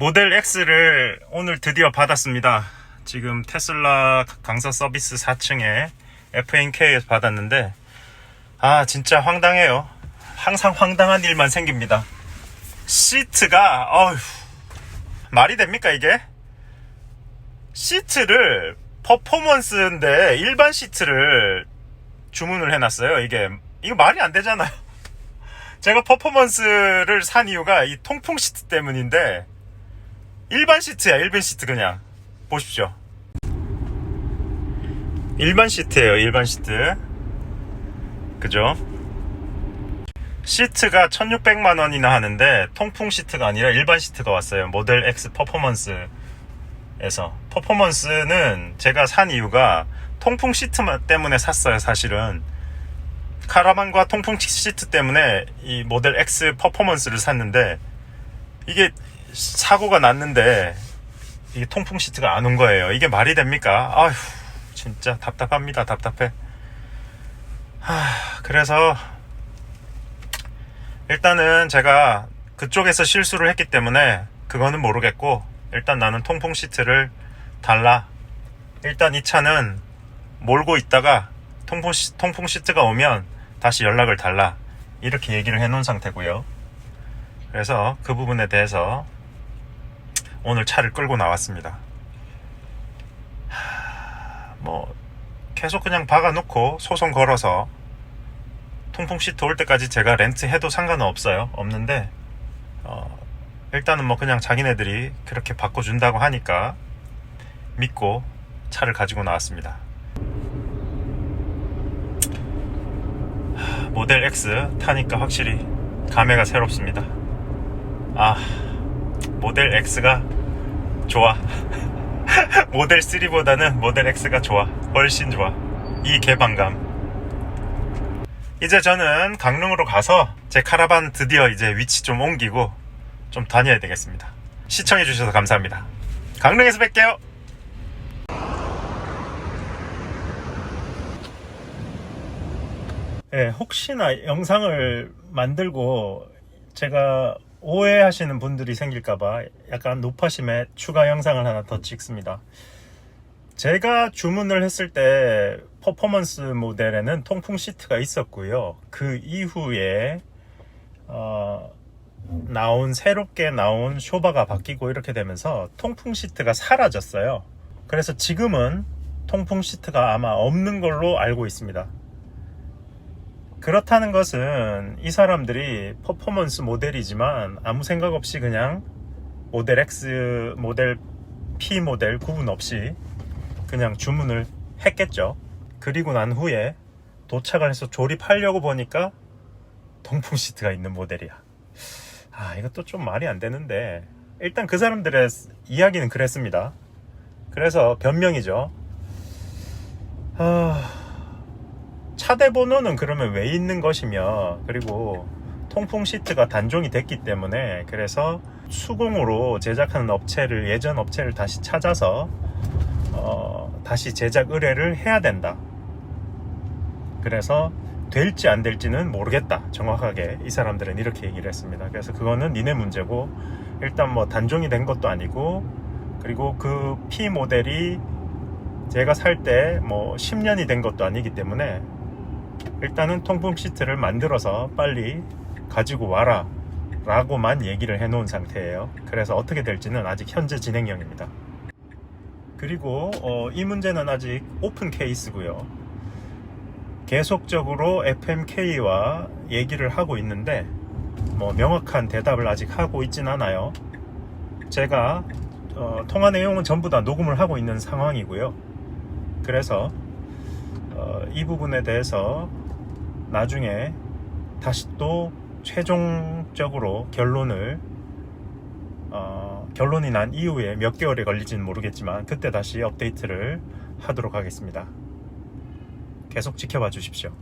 모델 X를 오늘 드디어 받았습니다. 지금 테슬라 강서 서비스 4층에 FNK에서 받았는데, 아, 진짜 황당해요. 항상 황당한 일만 생깁니다. 시트가, 어휴, 말이 됩니까, 이게? 시트를, 퍼포먼스인데, 일반 시트를 주문을 해놨어요. 이게, 이거 말이 안 되잖아요. 제가 퍼포먼스를 산 이유가 이 통풍 시트 때문인데, 일반 시트야, 일반 시트 그냥. 보십시오. 일반 시트예요, 일반 시트. 그죠? 시트가 1600만 원이나 하는데 통풍 시트가 아니라 일반 시트가 왔어요. 모델 X 퍼포먼스에서. 퍼포먼스는 제가 산 이유가 통풍 시트 때문에 샀어요, 사실은. 카라반과 통풍 시트 때문에 이 모델 X 퍼포먼스를 샀는데 이게 사고가 났는데 이게 통풍 시트가 안 온 거예요. 이게 말이 됩니까? 아휴, 진짜 답답합니다. 답답해. 하, 그래서 일단은 제가 그쪽에서 실수를 했기 때문에 그거는 모르겠고 일단 나는 통풍 시트를 달라. 일단 이 차는 몰고 있다가 통풍, 시, 통풍 시트가 오면 다시 연락을 달라. 이렇게 얘기를 해 놓은 상태고요. 그래서 그 부분에 대해서 오늘 차를 끌고 나왔습니다. 하, 뭐 계속 그냥 박아놓고 소송 걸어서 통풍 시트 올 때까지 제가 렌트 해도 상관은 없어요. 없는데 어, 일단은 뭐 그냥 자기네들이 그렇게 바꿔준다고 하니까 믿고 차를 가지고 나왔습니다. 하, 모델 X 타니까 확실히 감회가 새롭습니다. 아 모델 X가 좋아. 모델 3보다는 모델 X가 좋아. 훨씬 좋아. 이 개방감. 이제 저는 강릉으로 가서 제 카라반 드디어 이제 위치 좀 옮기고 좀 다녀야 되겠습니다. 시청해주셔서 감사합니다. 강릉에서 뵐게요. 예, 혹시나 영상을 만들고 제가 오해하시는 분들이 생길까봐 약간 높아심에 추가 영상을 하나 더 찍습니다. 제가 주문을 했을 때 퍼포먼스 모델에는 통풍 시트가 있었고요. 그 이후에 어, 나온 새롭게 나온 쇼바가 바뀌고 이렇게 되면서 통풍 시트가 사라졌어요. 그래서 지금은 통풍 시트가 아마 없는 걸로 알고 있습니다. 그렇다는 것은 이 사람들이 퍼포먼스 모델이지만 아무 생각 없이 그냥 모델 X, 모델 P 모델 구분 없이 그냥 주문을 했겠죠. 그리고 난 후에 도착을 해서 조립하려고 보니까 통풍 시트가 있는 모델이야. 아, 이것도 좀 말이 안 되는데 일단 그 사람들의 이야기는 그랬습니다. 그래서 변명이죠. 아, 차대 번호는 그러면 왜 있는 것이며 그리고 통풍 시트가 단종이 됐기 때문에 그래서 수공으로 제작하는 업체를 예전 업체를 다시 찾아서 어, 다시 제작 의뢰를 해야 된다. 그래서 될지 안 될지는 모르겠다. 정확하게 이 사람들은 이렇게 얘기를 했습니다. 그래서 그거는 니네 문제고 일단 뭐 단종이 된 것도 아니고 그리고 그 P 모델이 제가 살 때 뭐 10년이 된 것도 아니기 때문에 일단은 통풍 시트를 만들어서 빨리 가지고 와라 라고만 얘기를 해 놓은 상태예요. 그래서 어떻게 될지는 아직 현재 진행형입니다. 그리고 어, 이 문제는 아직 오픈 케이스고요. 계속적으로 FMK와 얘기를 하고 있는데 뭐 명확한 대답을 아직 하고 있진 않아요. 제가 어, 통화 내용은 전부 다 녹음을 하고 있는 상황이고요. 그래서 어, 이 부분에 대해서 나중에 다시 또 최종적으로 결론을 어, 결론이 난 이후에 몇 개월이 걸릴지는 모르겠지만 그때 다시 업데이트를 하도록 하겠습니다. 계속 지켜봐 주십시오.